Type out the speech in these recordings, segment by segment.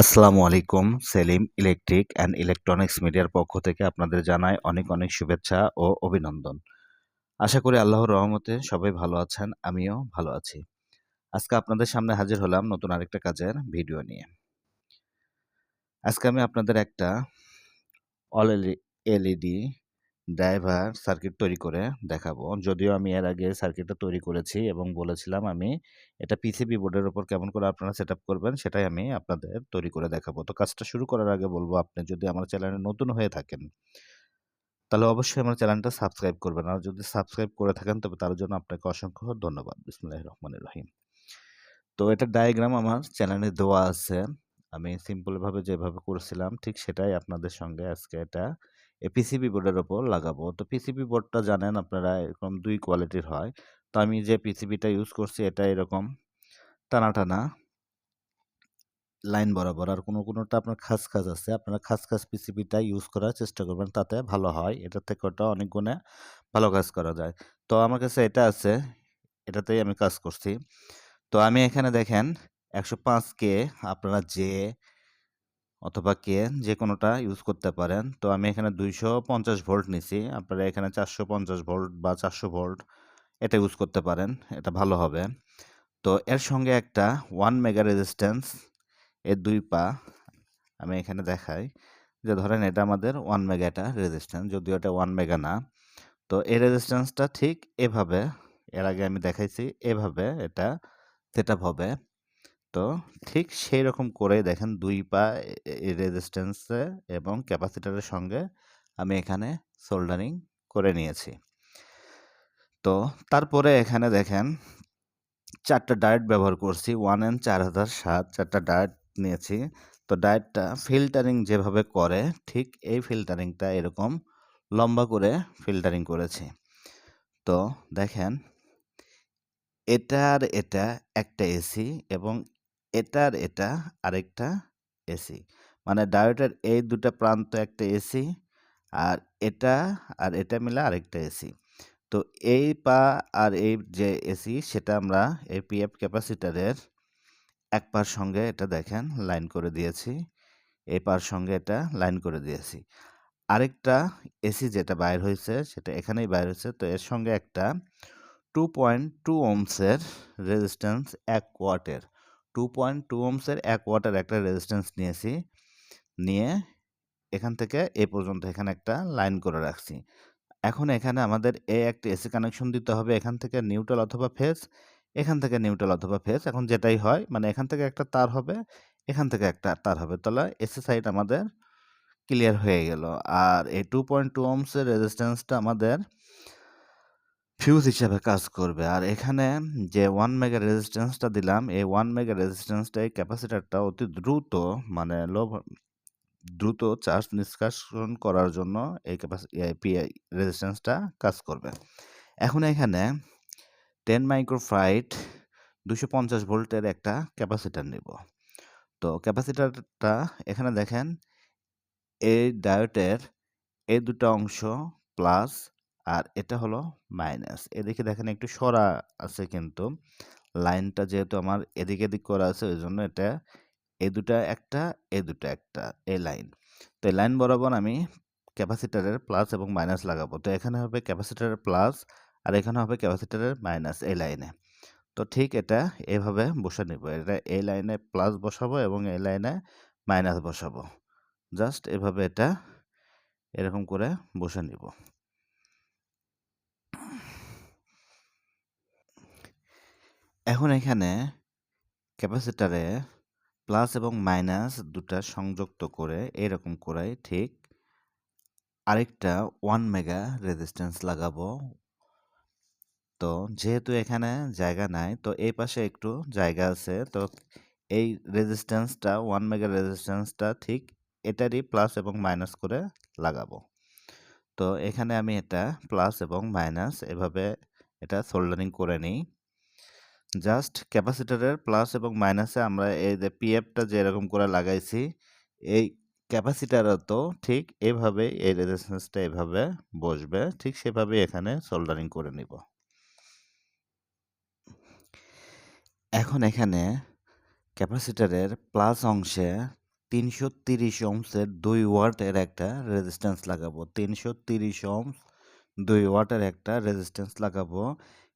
আসসালামু আলাইকুম। Selim electric and electronics মিডিয়ার পক্ষ থেকে আপনাদের জানাই অনেক অনেক শুভেচ্ছা ও অভিনন্দন। আশা করি আল্লাহর রহমতে সবাই ভালো আছেন, আমিও ভালো আছি। আজকে আপনাদের সামনে হাজির হলাম নতুন আরেকটা কাজের ভিডিও নিয়ে। আজকে আমি আপনাদের একটা অল এলইডি ড্রাইভার সার্কিট তৈরি করে দেখাবো। যদিও আমি এর আগে সার্কিটটা তৈরি করেছি এবং বলেছিলাম আমি এটা পিসিবি বোর্ডের উপর কেমন করে আপনারা সেট করবেন সেটাই আমি আপনাদের তৈরি করে দেখাবো। তো কাজটা শুরু করার আগে বলব, আপনি যদি আমার চ্যানেলে নতুন হয়ে থাকেন, তাহলে অবশ্যই আমার চ্যানেলটা সাবস্ক্রাইব করবেন। আর যদি সাবস্ক্রাইব করে থাকেন, তবে তার জন্য আপনাকে অসংখ্য ধন্যবাদ। বিসমুল্লাহ রহমান রহিম। তো এটা ডায়াগ্রাম আমার চ্যানেলে দেওয়া আছে। আমি সিম্পলভাবে যেভাবে করেছিলাম, ঠিক সেটাই আপনাদের সঙ্গে আজকে এটা পিসিবি বোর্ডের ওপর লাগাবো। তো পিসিবি বোর্ডটা জানেন আপনারা এরকম দুই কোয়ালিটির হয়। তো আমি যে পিসিবিটা ইউজ করছি এটা এরকম টানা টানা লাইন বরাবর। আর কোনো কোনোটা আপনার খাস খাস আছে, আপনারা খাস খাস পিসিবিটা ইউজ করার চেষ্টা করবেন তাতে ভালো হয়। এটা থেকে ওটা অনেক গুণে ভালো কাজ করা যায়। তো আমার কাছে এটা আছে, এটাতেই আমি কাজ করছি। তো আমি এখানে দেখেন একশো পাঁচ কে আপনারা যে অথবা কে যে কোনোটা ইউজ করতে পারেন। তো আমি এখানে দুইশো পঞ্চাশ ভোল্ট নিছি। আপনারা এখানে চারশো পঞ্চাশ ভোল্ট বা চারশো ভোল্ট এটা ইউজ করতে পারেন। এটা ভালো হবে। তো এর সঙ্গে একটা ওয়ান মেগা রেজিস্ট্যান্স এর দুই পা আমি এখানে দেখাই যে ধরেন এটা আমাদের ওয়ান মেগা এটা রেজিস্ট্যান্স যদিও এটা ওয়ান মেগা না। তো এই রেজিস্ট্যান্সটা ঠিক এভাবে, এর আগে আমি দেখাইছি এভাবে এটা সেট হবে। তো ঠিক সেই রকম করে দেখেন দুই পা রেজিস্ট্যান্সে এবং ক্যাপাসিটারের সঙ্গে আমি এখানে সোল্ডারিং করে নিয়েছি। তো তারপরে এখানে দেখেন চারটা ডায়েট ব্যবহার করছি ওয়ান এন চার হাজার সাত চারটা ডায়েট নিয়েছি। তো ডায়েটটা ফিল্টারিং যেভাবে করে, ঠিক এই ফিল্টারিংটা এরকম লম্বা করে ফিল্টারিং করেছি। তো দেখেন এটার এটা একটা এসি এবং এটার এটা আরেকটা এসি মানে ডায়োডের এই দুটা প্রান্ত একটা এসি আর এটা আর এটা মিলে আরেকটা এসি তো এই পা আর এই যে এসি সেটা আমরা এই পিএফ ক্যাপাসিটারের এক পার সঙ্গে এটা দেখেন লাইন করে দিয়েছি। এই পার সঙ্গে এটা লাইন করে দিয়েছি। আরেকটা এসি যেটা বাইর হয়েছে সেটা এখানেই বাইর হয়েছে। তো এর সঙ্গে একটা টু পয়েন্ট টু ওমসের রেজিস্ট্যান্স এক ওয়াটের টু পয়েন্ট টু ওমসের এক ওয়াটার একটা রেজিস্ট্যান্স নিয়েছি। নিয়ে এখান থেকে এ পর্যন্ত এখানে একটা লাইন করে রাখছি। এখন এখানে আমাদের এ একটা এসি কানেকশন দিতে হবে এখান থেকে নিউট্রাল অথবা ফেস এখান থেকে নিউট্রাল অথবা ফেস এখন যেটাই হয় মানে এখান থেকে একটা তার হবে, এখান থেকে একটা তার হবে। তাহলে এসি সাইড আমাদের ক্লিয়ার হয়ে গেল। আর এই টু পয়েন্ট টু ওমসের রেজিস্ট্যান্সটা আমাদের ফিউজ হিসাবে কাজ করবে। আর এখানে যে ওয়ান মেগা রেজিস্ট্যান্সটা দিলাম, এই ওয়ান মেগা রেজিস্ট্যান্সটা এই ক্যাপাসিটারটা অতি দ্রুত মানে লো দ্রুত চার্জ নিষ্কাশন করার জন্য এই পিআই রেজিস্ট্যান্সটা কাজ করবে। এখন এখানে টেন মাইক্রোফ্রাইট দুশো পঞ্চাশ ভোল্টের একটা ক্যাপাসিটার নেব। তো ক্যাপাসিটারটা এখানে দেখেন, এই ডায়োটের এই দুটো অংশ প্লাস আর এটা হলো মাইনাস এদিকে দেখেন একটু সরা আছে কিন্তু। লাইনটা যেহেতু আমার এদিক এদিক করা আছে ওই জন্য এটা এ দুটা একটা, এ দুটা একটা, এই লাইন তো এই লাইন বরাবর আমি ক্যাপাসিটারের প্লাস এবং মাইনাস লাগাবো। তো এখানে হবে ক্যাপাসিটারের প্লাস আর এখানে হবে ক্যাপাসিটারের মাইনাস এই লাইনে তো ঠিক এটা এভাবে বসে নিব। এটা এই লাইনে প্লাস বসাবো এবং এই লাইনে মাইনাস বসাবো। জাস্ট এভাবে এটা এরকম করে বসে নিব। এখন এখানে ক্যাপাসিটারে প্লাস এবং মাইনাস দুটা সংযুক্ত করে এরকম করে ঠিক। আরেকটা ওয়ান মেগা রেজিস্ট্যান্স লাগাবো। তো যেহেতু এখানে জায়গা নাই, তো এই পাশে একটু জায়গা আছে, তো এই রেজিস্ট্যান্সটা, ওয়ান মেগা রেজিস্ট্যান্সটা ঠিক এটারই প্লাস এবং মাইনাস করে লাগাবো। তো এখানে আমি এটা প্লাস এবং মাইনাস এভাবে এটা সোল্ডারিং করে নিই। জাস্ট ক্যাপাসিটারের প্লাস এবং মাইনাসে আমরা এই যে পিএফটা যেরকম করে লাগাইছি, এই ক্যাপাসিটারও তো ঠিক এভাবে এই রেজিস্ট্যান্সটা এভাবে বসবে, ঠিক সেভাবে এখানে সোল্ডারিং করে নিব। এখন এখানে ক্যাপাসিটারের প্লাস অংশে তিনশো তিরিশ ওহমসের দুই ওয়াটের একটা রেজিস্ট্যান্স লাগাবো, তিনশো তিরিশ ওহমস দুই ওয়াটের একটা রেজিস্ট্যান্স লাগাবো।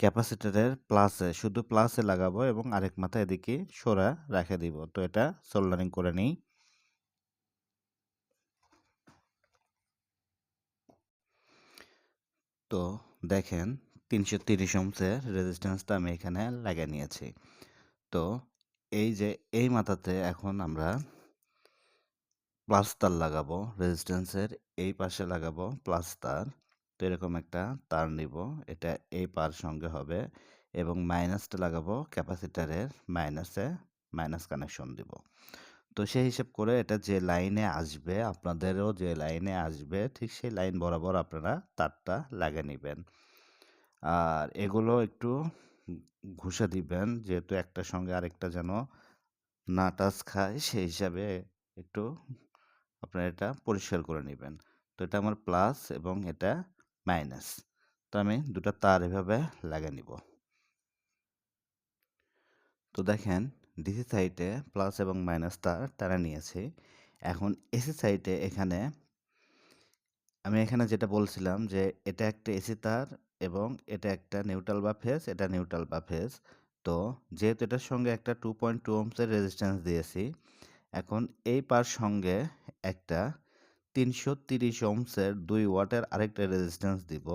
ক্যাপাসিটরের প্লাসে শুধু প্লাসে লাগাবো এবং আরেক মাথা এদিকে সোরা রেখে দিব। তো এটা সোল্ডারিং করে নিই। তো দেখেন, তিনশো তিরিশ ওহমসের রেজিস্ট্যান্সটা আমি এখানে লাগিয়ে নিয়েছি। তো এই যে, এই মাথাতে এখন আমরা প্লাস তার লাগাবো রেজিস্ট্যান্সের এই পাশে লাগাবো প্লাস তার। তো এরকম একটা তার নিব। এটা এই পার সঙ্গে হবে এবং মাইনাসটা লাগাবো ক্যাপাসিটারের মাইনাসে মাইনাস কানেকশন দিব। তো সেই হিসেব করে এটা যে লাইনে আসবে, আপনাদেরও যে লাইনে আসবে, ঠিক সেই লাইন বরাবর আপনারা তারটা লাগিয়ে নেবেন। আর এগুলো একটু ঘুষে দিবেন, যেহেতু একটার সঙ্গে আরেকটা যেন না টাচ খায়, সেই হিসাবে একটু আপনারা এটা পরিষ্কার করে নেবেন। তো এটা আমার প্লাস এবং এটা মাইনাস। তো আমি দুটো তার এভাবে লাগিয়ে নিব। তো দেখেন, ডিসি সাইডে প্লাস এবং মাইনাস তার টানা নিয়েছি। এখন এসি সাইডে এখানে আমি এখানে যেটা বলছিলাম যে, এটা একটা এসি তার এবং এটা একটা নিউট্রাল বা ফেস এটা নিউট্রাল বা ফেস তো যেহেতু এটার সঙ্গে একটা টু পয়েন্ট টু ওমসের রেজিস্ট্যান্স দিয়েছি, এখন এই পার সঙ্গে একটা তিনশো তিরিশ ওমসের দুই ওয়াটের আরেকটা রেজিস্ট্যান্স দিব।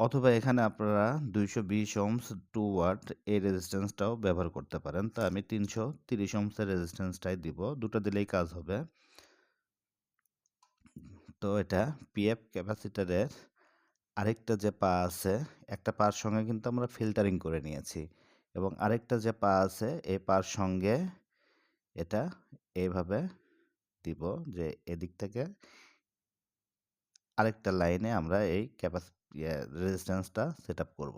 অথবা এখানে আপনারা দুইশো বিশ ওমস টু ওয়াট এই রেজিস্ট্যান্সটাও ব্যবহার করতে পারেন। তো আমি তিনশো তিরিশ ওমসের রেজিস্ট্যান্সটাই দিব। দুটো দিলেই কাজ হবে। তো এটা পিএফ ক্যাপাসিটারের আরেকটা যে পা আছে, একটা পার সঙ্গে কিন্তু আমরা ফিল্টারিং করে নিয়েছি। এবং আরেকটা যে পা আছে এই পার সঙ্গে এটা এইভাবে দিব যে, এদিক থেকে আরেকটা লাইনে আমরা এই ক্যাপাসি রেজিস্ট্যান্সটা সেট আপ করব।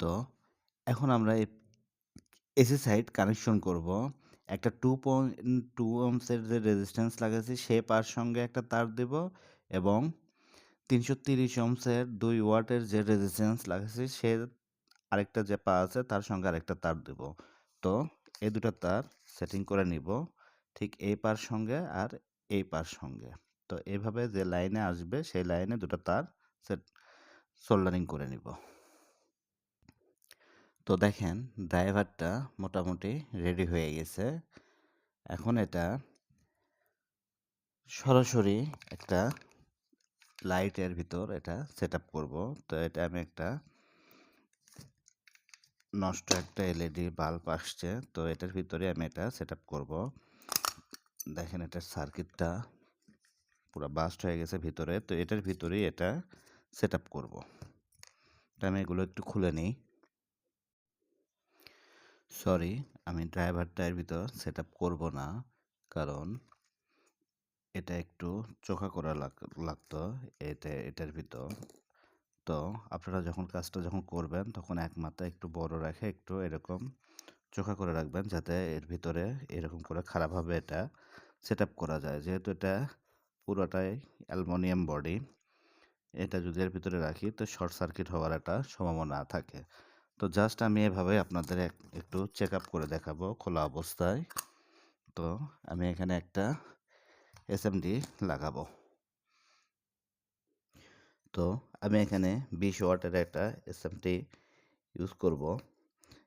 তো এখন আমরা এসি সাইড কানেকশন করব। একটা টু পয়েন্ট টু ওমসের যে রেজিস্ট্যান্স লাগাইছি, সে পার সঙ্গে একটা তার দেব এবং তিনশো তিরিশ ওমসের দুই ওয়াটের যে রেজিস্ট্যান্স লাগাইছি, সে আরেকটা যে পা আছে, তার সঙ্গে আরেকটা তার দেব। তো এই দুটো তার সেটিং করে নিব, ঠিক এই পার সঙ্গে আর এই পার সঙ্গে। তো এইভাবে যে লাইনে আসবে, সেই লাইনে দুটো তার সেট সোল্ডারিং করে নিব। তো দেখেন ড্রাইভারটা মোটামুটি রেডি হয়ে গেছে। এখন এটা সরাসরি একটা লাইটের ভিতর এটা সেট আপ করব। তো এটা আমি একটা নষ্ট একটা এলইডি বাল্ব আসছে। তো এটার ভিতরে আমি এটা সেট আপ করব। দেখেন এটার সার্কিটটা পুরো বাস্ট হয়ে গেছে ভিতরে। তো এটার ভিতরেই এটা সেট আপ করব। তো আমি এগুলো একটু খুলে নিই। সরি আমি ড্রাইভারটা এর ভিতর সেট আপ করব না। কারণ এটা একটু চোখা করা লাগতো। এটা, এটার ভিতর। তো আপনারা যখন কাজটা যখন করবেন, তখন এক মাথা একটু বড় রাখে একটু এরকম চোখা করে রাখবেন যাতে এর ভিতরে এরকম করে খারাপভাবে এটা সেট করা যায়। যেহেতু এটা পুরোটাই অ্যালমোনিয়াম বডি, এটা যদি এর ভিতরে রাখি তো শর্ট সার্কিট হওয়ার একটা সম্ভাবনা থাকে। তো জাস্ট আমি এভাবে আপনাদের একটু চেক আপ করে দেখাবো খোলা অবস্থায়। তো আমি এখানে একটা এসএমডি লাগাবো। তো আমি এখানে বিশ ওয়াটের একটা এসএমটি ইউজ করব।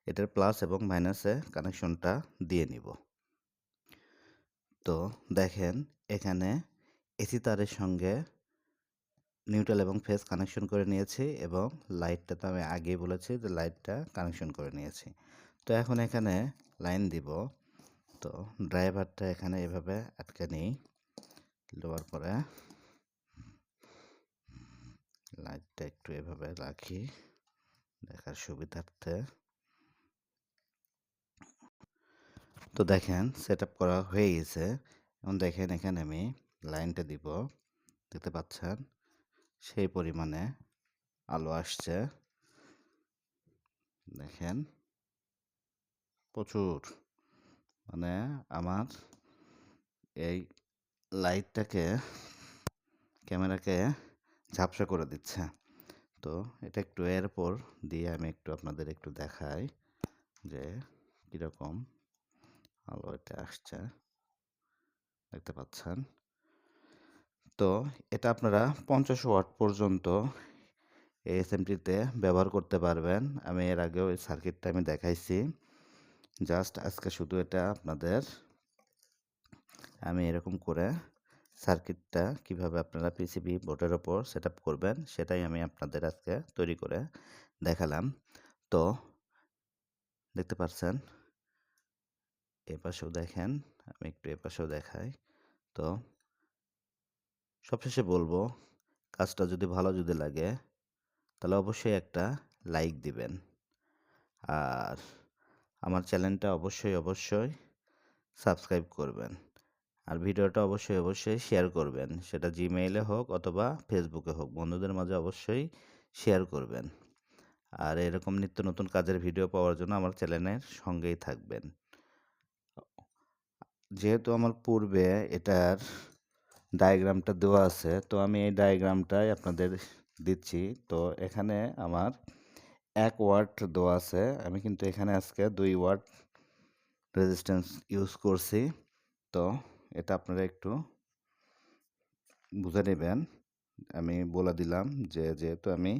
এটার প্লাস এবং মাইনাসে কানেকশনটা দিয়ে নিব। তো দেখেন, এখানে এসি তারের সঙ্গে নিউট্রাল এবং ফেস কানেকশন করে নিয়েছি এবং লাইটটা তো আমি আগেই বলেছি যে লাইটটা কানেকশন করে নিয়েছি। তো এখন এখানে লাইন দিব। তো ড্রাইভারটা এখানে এভাবে আটকে নিই দেওয়ার পরে। লাইটটা একটু এভাবে রাখি, দেখার সুবিধার্থে। তো দেখেন সেট করা হয়ে গেছে। এখন দেখেন এখানে আমি লাইনটা দিব। দেখতে পাচ্ছেন? সেই পরিমাণে আলো আসছে। দেখেন? প্রচুর। মানে আমার এই লাইটটাকে ক্যামেরাকে ঝাপসা করে দিচ্ছে। তো এটা একটু এরপর দিয়ে আমি একটু আপনাদের একটু দেখাই যে কীরকম আলো এটা আসছে। দেখতে পাচ্ছেন। তো এটা আপনারা পঞ্চাশ ওয়াট পর্যন্ত এই এসএমটিতে ব্যবহার করতে পারবেন। আমি এর আগেও এই সার্কিটটা আমি দেখাইছি। জাস্ট আজকে শুধু এটা আপনাদের আমি এরকম করে সার্কিটটা কীভাবে আপনারা পিসিবি বোর্ডের ওপর সেট করবেন, সেটাই আমি আপনাদের আজকে তৈরি করে দেখালাম। তো, দেখতে পাচ্ছেন? এ পাশেও দেখেন, আমি একটু এ পাশেও দেখাই। তো, সবশেষে বলব, কাজটা যদি ভালো যদি লাগে, তাহলে অবশ্যই একটা লাইক দিবেন। আর আমার চ্যানেলটা অবশ্যই অবশ্যই সাবস্ক্রাইব করবেন। আর ভিডিওটা অবশ্যই অবশ্যই শেয়ার করবেন। সেটা জিমেইলে হোক অথবা ফেসবুকে হোক। বন্ধুদের মাঝে অবশ্যই শেয়ার করবেন। আর এরকম নিত্য নতুন কাজের ভিডিও পাওয়ার জন্য আমার চ্যানেলের সঙ্গেই থাকবেন। যেহেতু আমার পূর্বে এটার ডায়াগ্রামটা দেওয়া আছে, তো আমি এই ডায়াগ্রামটাই আপনাদের দিচ্ছি। তো এখানে আমার এক ওয়াট দেওয়া আছে। আমি কিন্তু এখানে আজকে দুই ওয়াট রেজিস্ট্যান্স ইউজ করছি। তো এটা আপনারা একটু বুঝে নেবেন। আমি বলে দিলাম যে, যেহেতু আমি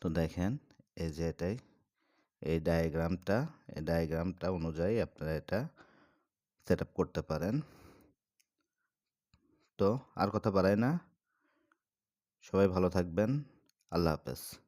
তো দেখেন, এই যে এটাই, এই ডায়াগ্রামটা এই ডায়াগ্রামটা অনুযায়ী আপনারা এটা সেট করতে পারেন। তো আর কথা বাড়াই না। সবাই ভালো থাকবেন। আল্লাহ হাফেজ।